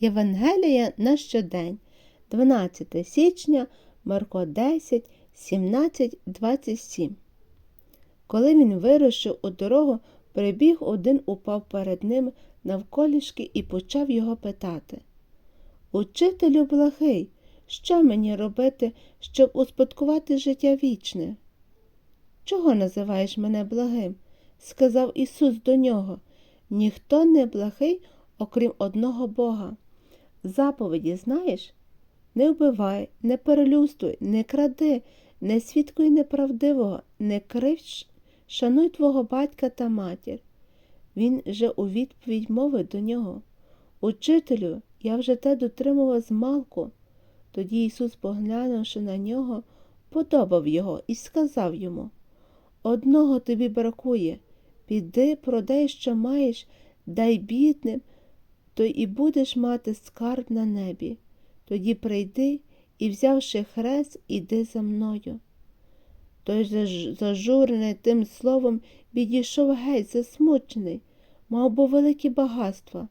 Євангелія на щодень, 12 січня, Марко 10, 17, 27. Коли він вирушив у дорогу, прибіг один упав перед ним навколішки і почав його питати. Учителю благий, що мені робити, щоб успадкувати життя вічне? Чого називаєш мене благим? сказав Ісус до нього. Ніхто не благий, окрім одного Бога. Заповіді знаєш? Не вбивай, не перелюстуй, не кради, не свідкуй неправдивого, не кривч, шануй твого батька та матір. Він же у відповідь мовив до нього Учителю, я вже те дотримував з малку. Тоді Ісус, поглянувши на нього, подобав його і сказав йому Одного тобі бракує, піди, продай, що маєш, дай бідним, то і будеш мати скарб на небі. Тоді прийди і, взявши хрест, іди за мною. Той зажурений тим словом відійшов геть, засмучений, мав бо великі багатства.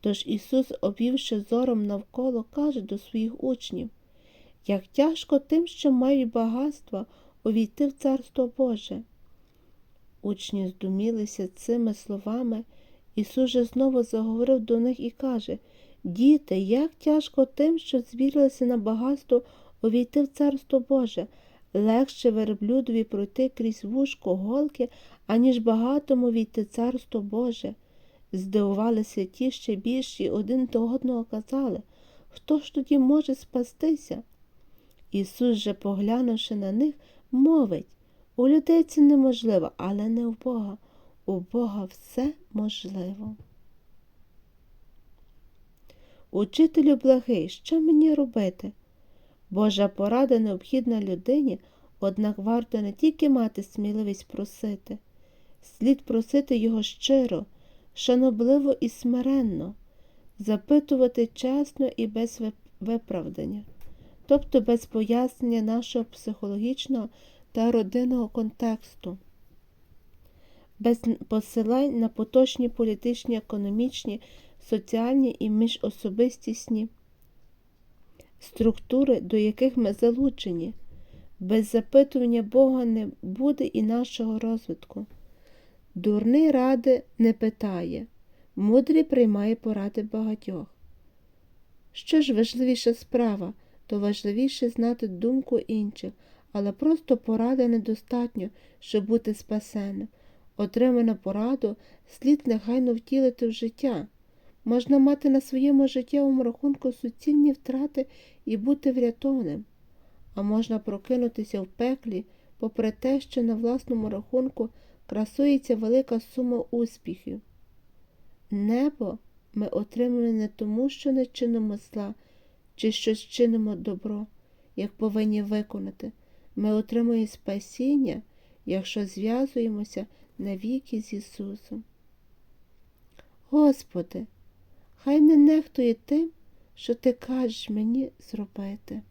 Тож Ісус, обвівши зором навколо, каже до своїх учнів, як тяжко тим, що мають багатства, увійти в Царство Боже. Учні здумілися цими словами. Ісус же знову заговорив до них і каже Діти, як тяжко тим, що звірилися на багатство увійти в Царство Боже, легше верблюдові пройти крізь вушко голки, аніж багатому війти Царство Боже. Здивувалися ті ще більші, один до одного казали Хто ж тоді може спастися? Ісус же, поглянувши на них, мовить у людей це неможливо, але не у Бога. У Бога все можливо. Учителю благий, що мені робити? Божа порада необхідна людині, однак варто не тільки мати сміливість просити, слід просити його щиро, шанобливо і смиренно, запитувати чесно і без виправдання, тобто без пояснення нашого психологічного та родинного контексту без посилань на поточні політичні, економічні, соціальні і міжособистісні структури, до яких ми залучені. Без запитування Бога не буде і нашого розвитку. Дурний ради не питає, мудрий приймає поради багатьох. Що ж важливіша справа, то важливіше знати думку інших, але просто поради недостатньо, щоб бути спасеним. Отриману пораду слід негайно втілити в життя. Можна мати на своєму життєвому рахунку суцільні втрати і бути врятованим, а можна прокинутися в пеклі, попри те, що на власному рахунку красується велика сума успіхів. Небо ми отримуємо не тому, що не чинимо зла, чи щось чинимо добро, як повинні виконати. Ми отримуємо спасіння, якщо зв'язуємося навіки з Ісусом. Господи, хай не нехтує тим, що Ти кажеш мені зробити.